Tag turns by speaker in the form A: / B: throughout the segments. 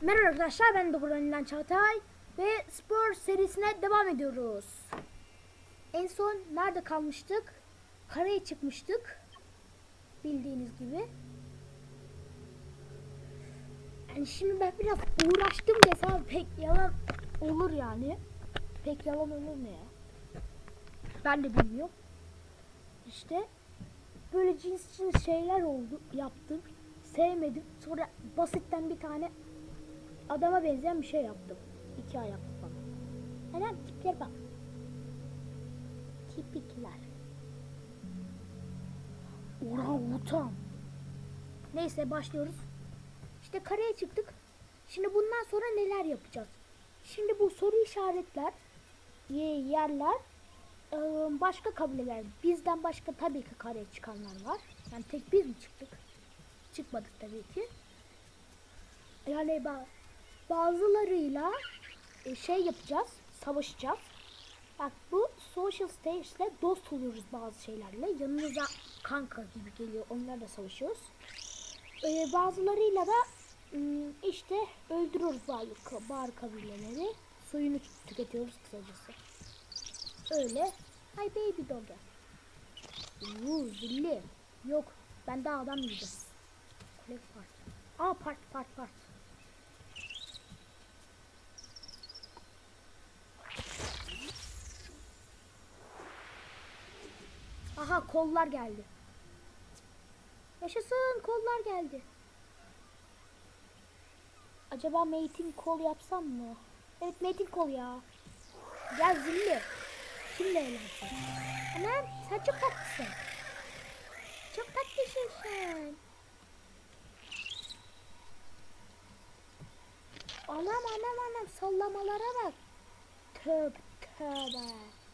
A: Merhaba arkadaşlar ben de Kur'an'dan Çağatay ve spor serisine devam ediyoruz. En son nerede kalmıştık? Karaya çıkmıştık. Bildiğiniz gibi. Yani şimdi ben biraz uğraştım desem pek yalan olur yani. Pek yalan olur mu ya? Ben de bilmiyorum. İşte böyle cins cins şeyler oldu yaptım. Sevmedim. Sonra basitten bir tane adama benzeyen bir şey yaptım. İki ayaklı falan. Hemen tipler bak. Tipikler. Orangutan. Neyse başlıyoruz. İşte kareye çıktık. Şimdi bundan sonra neler yapacağız? Şimdi bu soru işaretler, ye- yerler, e, başka kabileler, bizden başka tabii ki kareye çıkanlar var. Yani tek biz mi çıktık? Çıkmadık tabii ki. Yani ba- bazılarıyla e, şey yapacağız, savaşacağız. Bak bu social stage ile dost oluruz bazı şeylerle. Yanımıza kanka gibi geliyor. Onlarla savaşıyoruz. E, bazılarıyla da işte öldürüyoruz bazı bar kabileleri. Suyunu tüketiyoruz kısacası. Öyle. Hay baby doggy. Uuu zilli. Yok. Ben daha adam yiyeceğim. Aa part part part. Aha kollar geldi. Yaşasın kollar geldi. Acaba mating kol yapsam mı? Evet mating kol ya. Gel zilli. Kimle eğlensin? Anam sen çok tatlısın. Çok tatlısın sen. Anam anam anam sallamalara bak. Tövbe tövbe.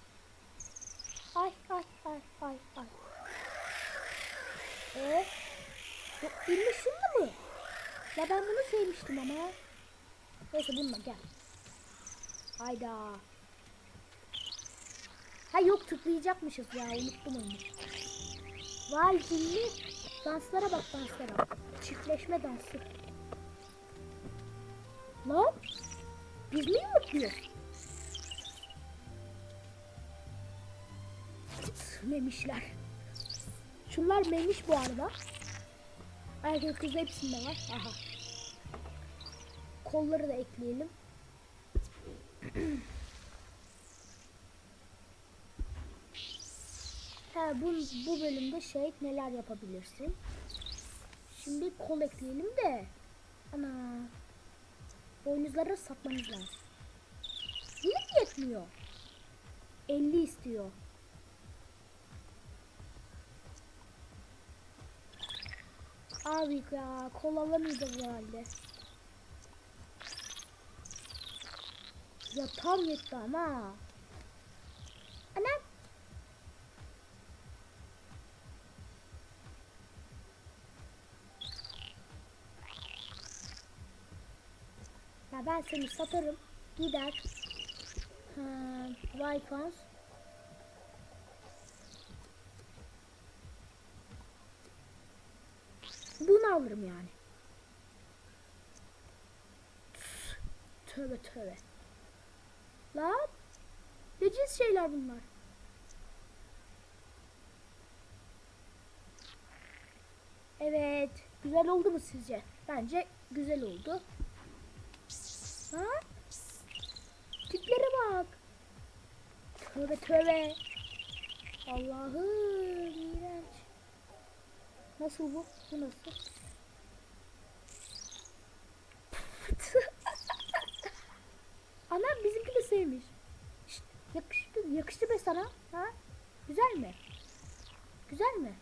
A: Ay ay ay ay ay. Ee, bu ilmi şunlu mu? Ya ben bunu sevmiştim ama. Neyse bununla gel. Hayda. Ha yok tıklayacakmışız ya unuttum onu. Vay zilli. Danslara bak danslara. Çiftleşme dansı. Lan? Biz mi yumurtluyoruz? Memişler. Şunlar memiş bu arada. Erkek kız hepsinde var. Aha. Kolları da ekleyelim. ha, bu, bu bölümde şey neler yapabilirsin? Şimdi kol ekleyelim de. Ana. Boynuzları satmanız lazım. Yine mi yetmiyor? 50 istiyor. Abi ya kol alamayacağız herhalde. Ya tam yetti ama. Anam. Ya ben seni satarım. Gider. Ha, Wi-Fi. Bunu alırım yani. Tövbe tövbe. Lan. Ne cins şeyler bunlar? Evet. Güzel oldu mu sizce? Bence güzel oldu. Ha? Tiplere bak. Tövbe tövbe. Allah'ım. Nasıl bu? Bu nasıl? Anam bizimki de sevmiş. Şşt, yakıştı, yakıştı be sana. Ha? Güzel mi? Güzel mi?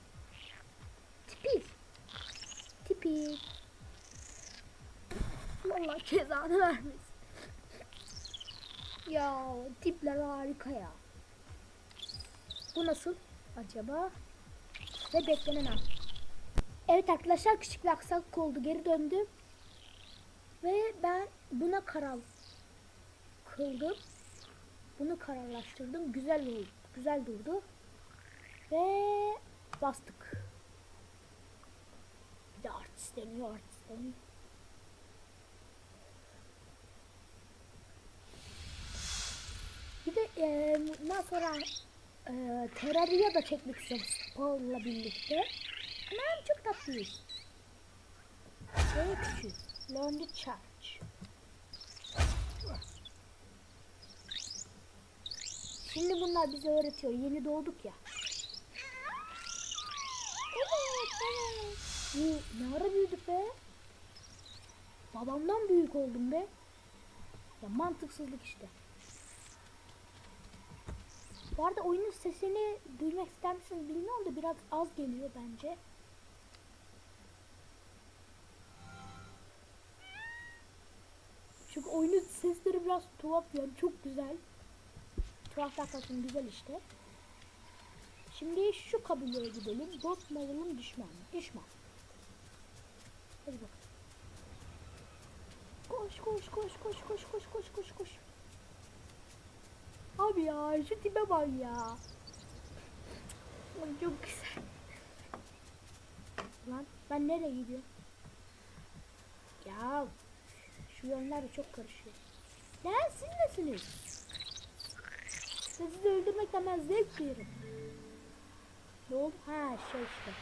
A: Tipik. Tipik. Allah cezanı vermesin. ya tipler harika ya. Bu nasıl acaba? Ve beklenen an. Evet arkadaşlar küçük bir aksaklık oldu. Geri döndüm. Ve ben buna karar kıldım. Bunu kararlaştırdım. Güzel oldu. Güzel durdu. Ve bastık. Bir de artist deniyor artist deniyor. Bir de e, bundan sonra e, Terraria da çekmek istiyoruz Paul'la birlikte. Ama çok tatlıyız. Şey küçük. Lonely Shark. Şimdi bunlar bize öğretiyor. Yeni doğduk ya. Evet, evet. Bu ne ara büyüdük be? Babamdan büyük oldum be. Ya mantıksızlık işte. Bu arada oyunun sesini duymak ister misiniz bilmiyorum da biraz az geliyor bence. Çünkü oyunun sesleri biraz tuhaf yani çok güzel. Tuhaf derken güzel işte. Şimdi şu kabileye gidelim. Dost mu düşman? Düşman. Hadi bakalım. Koş koş koş koş koş koş koş koş koş. Abi ya şu tipe bak ya. Ay, çok güzel. Lan ben nereye gidiyorum? Ya şu yönler çok karışıyor. Lan siz nesiniz? Sizi öldürmekten ben zevk duyuyorum. Ne oldu? Ha şey işte.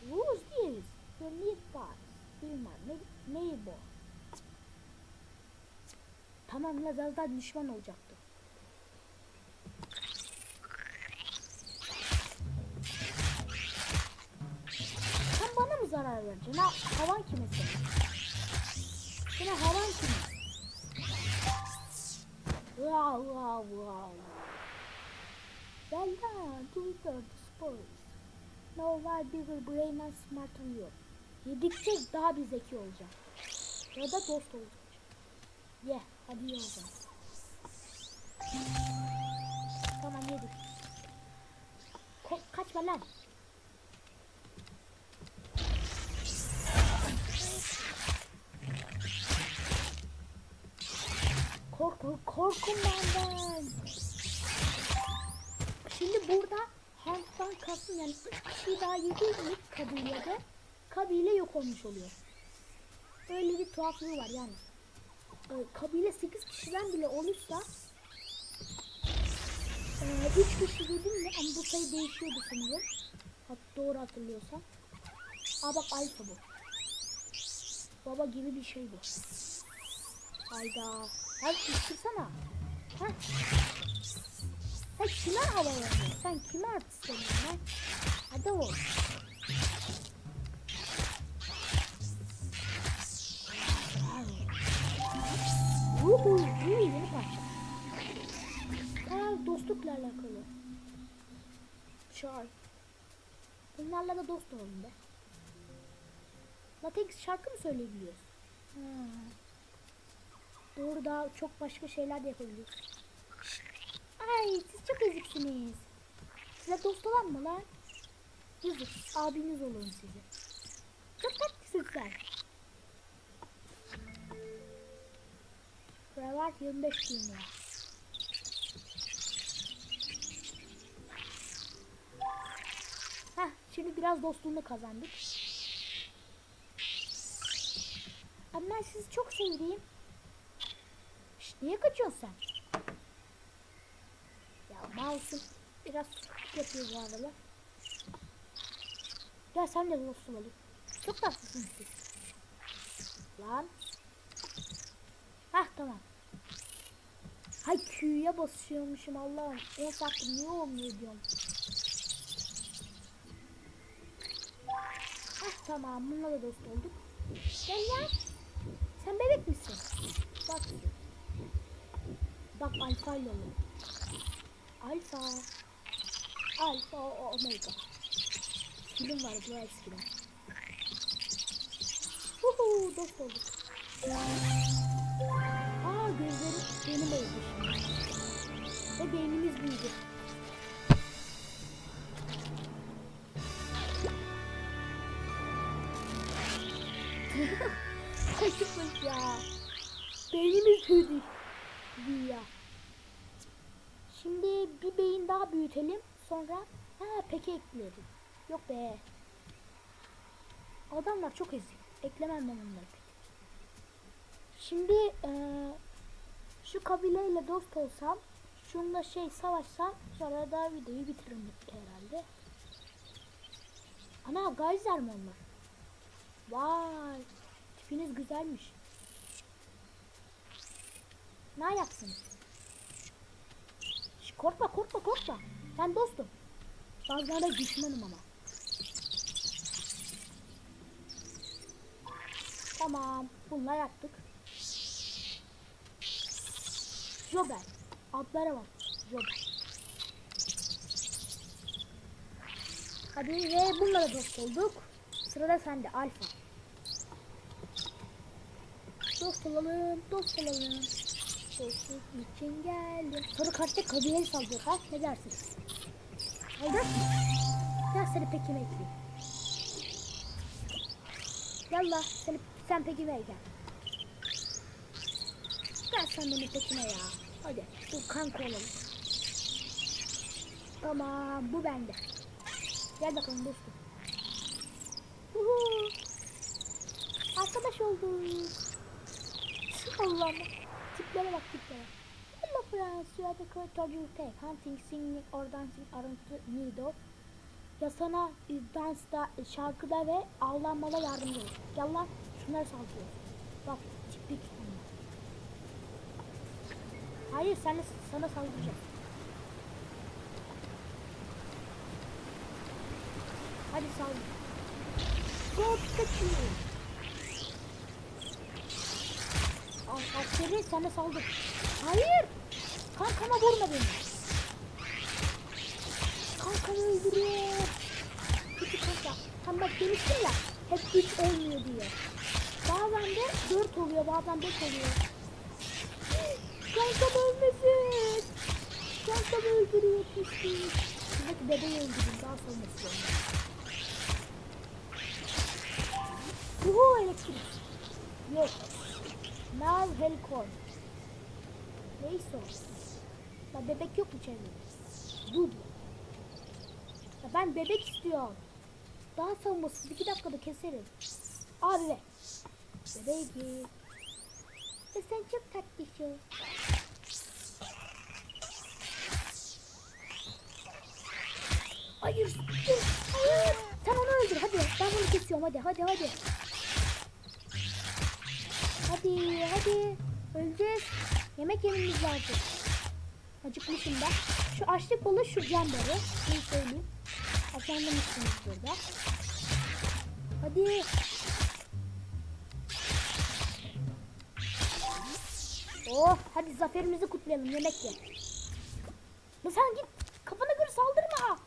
A: Who's this? Your meatballs. Bilmem ne, neyi bu? Tamam la düşman olacaktı. Sen bana mı zarar vereceksin? Ha, havan kime senin? Senin havan kime? Wow, wow, wow. Well done, two-thirds spoilers. Nobody will blame us smart on. Yedikçe daha bir zeki olacak. Ya da dost olacak. Yeah, hadi ye. Tamam yedik. Ko kaçma lan. Korkun, korkun benden. Şimdi burada Hunt'tan kastım yani üç kişi daha yedi kabilede kabile yok olmuş oluyor. Öyle bir tuhaflığı var yani. Ee, kabile 8 kişiden bile olursa 3 kişi dedim mi ama bu sayı değişiyordu sanırım. Hat doğru hatırlıyorsam. Aa bak alfa bu. Baba gibi bir şey bu. Hayda. Hadi ısırsana. Ha? Sen kime hava veriyorsun? Sen kime artist oluyorsun lan? Hadi ol. Uhu, iyi yeni parça. Aa, dostlukla alakalı. Şarkı. Bunlarla da dost olalım be. Latex şarkı mı söyleyebiliyoruz? Ha. Doğru çok başka şeyler de yapabiliyoruz. Ay siz çok eziksiniz. Size dost olan mı lan? Yazık abiniz olurum size. Çok tatlısın sen. Buraya var 25 bin lira. Heh, şimdi biraz dostluğunu kazandık. Ama ben sizi çok sevdiğim. Şşt, niye kaçıyorsun sen? Ya mouse'um biraz tutukluk yapıyor bu arada. Gel sen de dost olalım. Çok tatlısın siz. Lan. Hah tamam. Hay Q'ya basıyormuşum Allah'ım. 10 saattir niye olmuyor diyorum. Hah tamam bununla da dost olduk. Gel lan. Sen bebek misin? Bak. Bak alfa ile olalım. Alfa. Alfa omega. Film var bu eskiden. Huhu dost olduk. Aa gözleri benim şimdi. Ve beynimiz büyüdü. Kaçıkmış ya. Beynimiz büyüdü. Büyüyor. Şimdi bir beyin daha büyütelim. Sonra ha peki ekleyelim. Yok be. Adamlar çok ezik. Eklemem ben onları. Şimdi eee, şu kabileyle dost olsam Şununla şey savaşsam sonra da videoyu bitiririm herhalde. Ana gayzer mi onlar? Vay. Tipiniz güzelmiş. Ne ayaksınız? Korkma korkma korkma. Ben dostum. Bazılarına düşmanım ama. Tamam. Bunlar yaptık. Jober. Adlara bak. Jober. Hadi ve bununla da dost olduk. Sırada sende Alfa. Dost olalım, dost olalım. Dostluk için geldim. Sarı kartta kabileyi saldırıyor. Ha ne dersin? Hayır. Gel seni pekime ekleyeyim. Yallah seni, sen pekime gel. Gel sen benim pekime ya. Hadi bu kanka olalım. Tamam bu bende. Gel bakalım dostum. Uhu. Arkadaş olduk. Allah'ım. Tiplere bak tiplere. Hello friends, you are the correct order you take. Hunting, singing or dancing aren't needed. Ya sana e, dansta, şarkıda ve avlanmada yardımcı olur. Gel lan şunları saldırıyor. Bak tipik onlar. Hayır sen sana saldıracağım. Hadi saldır. Go Pikachu. Askeri sana saldır. Hayır. Kankama vurma beni. Kankamı öldürüyor. Kötü kanka. Tam bak demiştim ya. Hep 3 olmuyor diye. Bazen de 4 oluyor bazen 5 oluyor. Kankam ölmesin. Kankam öldürüyor pislik. Şuradaki bebeği öldürün daha sonrası olmaz. Uhu elektrik. Yok. Now Helicorn. Neyse o. Ya bebek yok mu çevrede? Dur. Ya ben bebek istiyorum. Daha savunmasız iki dakikada keserim. Abi be. Bebeği. E sen çok tatlısın. Hayır. Hayır. Sen onu öldür hadi. Ben bunu kesiyorum hadi hadi hadi. Hadi hadi. Öleceğiz. Yemek yememiz lazım. Acıkmışım ben. Şu açlık balı şu camları. Bunu söyleyeyim. Efendimişsiniz burada. Hadi. Oh hadi zaferimizi kutlayalım yemek ye. Ya sen git kafana göre saldırma.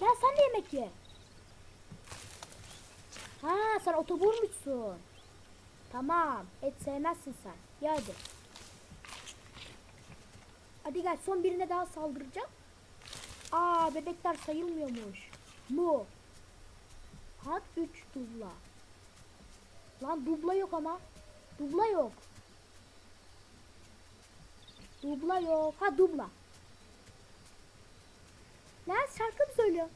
A: Gel sen de yemek ye. Ha sen otoburmuşsun. Tamam. Et sevmezsin sen. Ya hadi. Hadi gel son birine daha saldıracağım. Aa bebekler sayılmıyormuş. Mu. Hat 3 dubla. Lan dubla yok ama. Dubla yok. Dubla yok. Ha dubla. Lan şarkı mı söylüyor?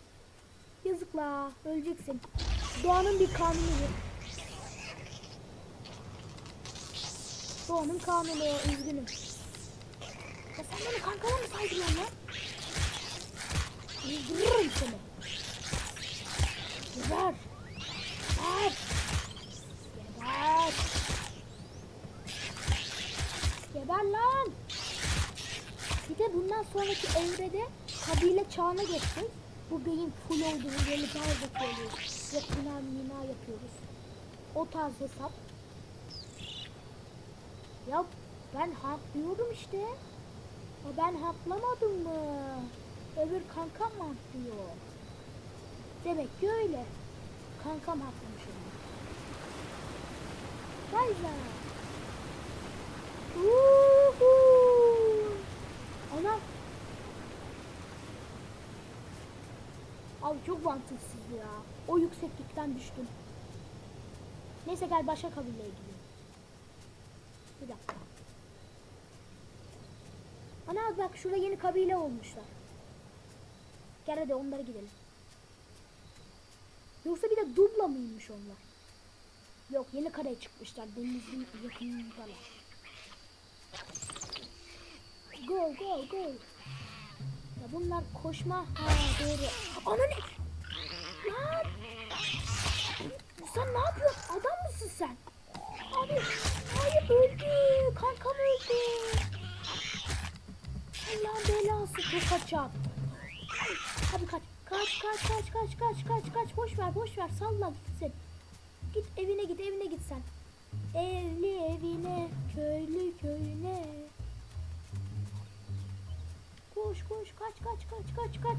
A: Yazıkla. Öleceksin. Doğanın bir kanunudur. Doğanın kanunu. Üzgünüm. Ya sen beni kankana mı saldırıyorsun lan? Öldürürüm seni. Geber. Geber. Geber. Geber lan. Bir de bundan sonraki evrede kabile çağına geçtik. Bu beyin full olduğunu böyle bazı oluyor. Ve bina mina yapıyoruz. O tarz hesap. Ya ben haklıyordum işte. Ya ben haklamadım mı? Öbür kankam mı haklıyor? Demek ki öyle. Kankam haklamış onu. Vay be. Uhu. Ana. Abi çok mantıksız ya. O yükseklikten düştüm. Neyse gel başka kabileye gidelim. Bir dakika. Ana bak şurada yeni kabile olmuşlar. Gel hadi onlara gidelim. Yoksa bir de dubla mıymış onlar? Yok yeni karaya çıkmışlar. Denizin yakınındalar. Go go go. Ya bunlar koşma. Ha doğru. Ana ne? Lan. Sen ne yapıyorsun? Adam mısın sen? Abi hayır öldü. Kankam öldü. Allah'ın belası çok kaçak. Hadi kaç. Kaç kaç kaç kaç kaç kaç kaç boş ver boş ver salla gitsin. Git evine git evine git sen. Evli evine köylü köyüne. Koş koş kaç kaç kaç kaç kaç.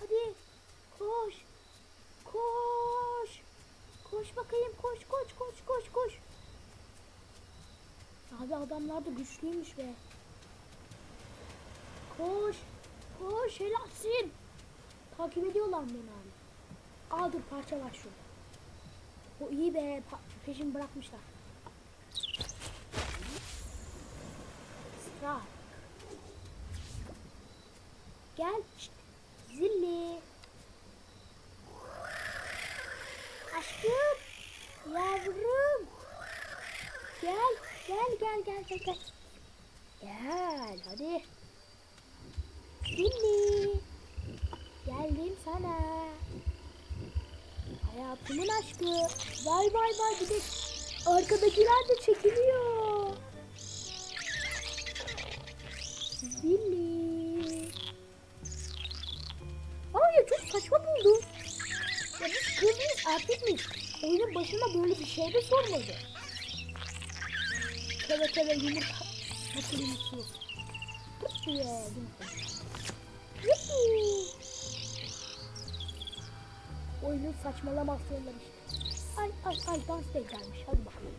A: hadi koş koş koş bakayım koş koş koş koş koş Abi adamlar da güçlüymüş be Koş. Koş helalsin. Takip ediyorlar beni abi. Aa dur parça var şu. O iyi be. peşimi bırakmışlar. Strike. Gel. Şşt. Zilli. Aşkım. Yavrum. Gel. Gel gel gel gel gel. Gel hadi. Dilli. Geldim sana. Hayatımın aşkı. Vay vay vay bir de arkadakiler de çekiliyor. Başında böyle bir şey de sormadı. Tövbe tövbe yumurta. Nasıl yumurtluyorsun? Pıt diye yumurta. Yuppie. Oyunun saçmalamasıyla işte. Ay ay ay dans da gelmiş. Hadi bakalım.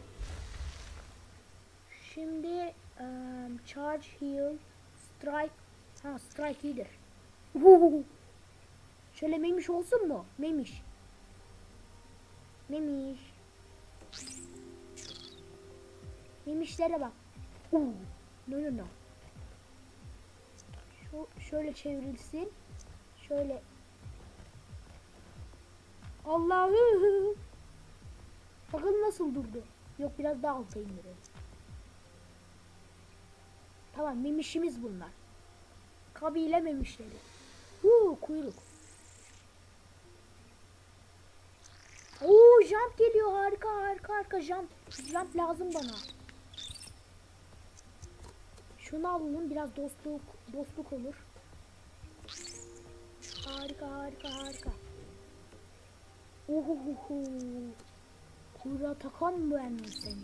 A: Şimdi um, charge heal strike ha strike iyidir. Şöyle memiş olsun mu? Memiş. Memiş. Memişlere bak. Uh. No no no. Şu şöyle çevrilsin. Şöyle. Allah'ım. Bakın nasıl durdu. Yok biraz daha alta indirelim. Tamam memişimiz bunlar. Kabile memişleri. Huu kuyruk. Jump geliyor harika harika harika jump. Jump lazım bana. Şunu alalım biraz dostluk dostluk olur. Harika harika harika. Uhuhuhu. Kuyruğa takan mı ben seni?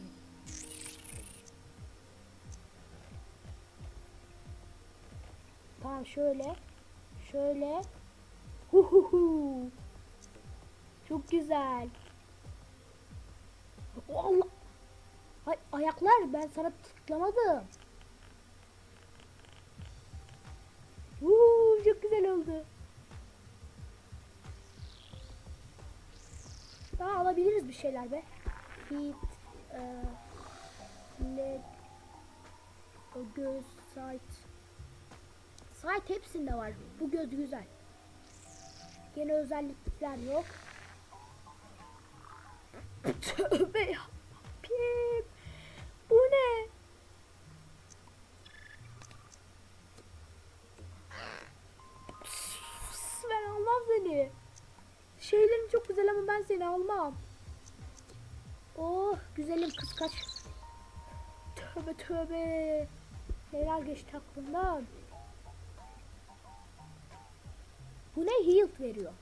A: Tamam şöyle. Şöyle. Huhuhu. Çok güzel. Allah. Ay, ayaklar ben sana tıklamadım. Uuu çok güzel oldu. Daha alabiliriz bir şeyler be. Feet, e, leg, o göz, sight. Sight hepsinde var. Bu göz güzel. Gene özellikler yok. Tövbe ya. Pim. Bu ne? Ben almam seni. Şeylerin çok güzel ama ben seni almam. Oh güzelim kız kaç. Tövbe tövbe. Neler geçti aklımdan. Bu ne? Health veriyor.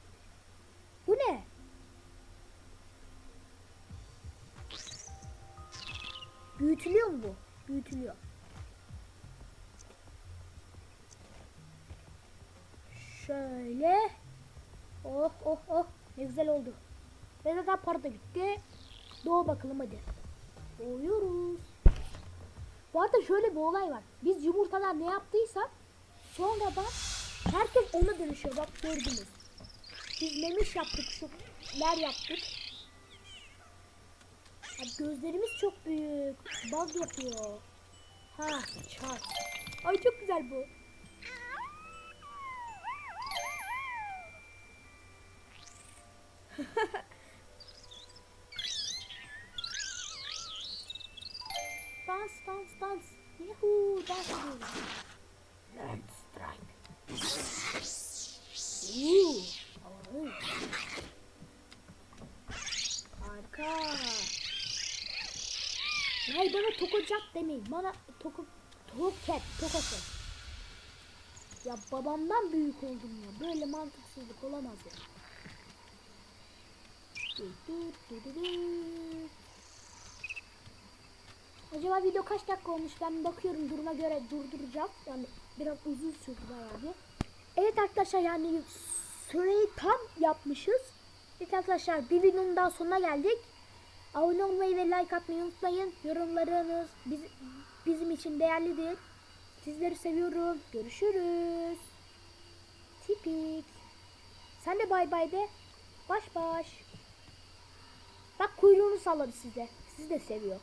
A: Bu ne? Büyütülüyor mu bu? Büyütülüyor. Şöyle. Oh oh oh. Ne güzel oldu. Ve zaten para da gitti. Doğu bakalım hadi. Doğuyoruz. Bu arada şöyle bir olay var. Biz yumurtalar ne yaptıysak sonradan herkes ona dönüşüyor. Bak gördünüz. Biz memiş yaptık, şuler yaptık. Ya gözlerimiz çok büyük. Bug yapıyor. Ha, çar. Ay çok güzel bu. Dans, dans, dans. Yuhuu, dans ediyoruz.
B: Night strike.
A: Harika. Hayır bana tokocak demeyin. Bana toku toket, tokosu. Ya babamdan büyük oldum ya. Böyle mantıksızlık olamaz ya. Acaba video kaç dakika olmuş? Ben bakıyorum duruma göre durduracağım. Yani biraz uzun sürdü bayağı. Evet arkadaşlar yani süreyi tam yapmışız. Evet arkadaşlar bir videonun daha sonuna geldik. Abone olmayı ve like atmayı unutmayın. Yorumlarınız biz, bizim için değerlidir. Sizleri seviyorum. Görüşürüz. Tipik. Sen de bay bay de. Baş baş. Bak kuyruğunu salladı size. Sizi de seviyor.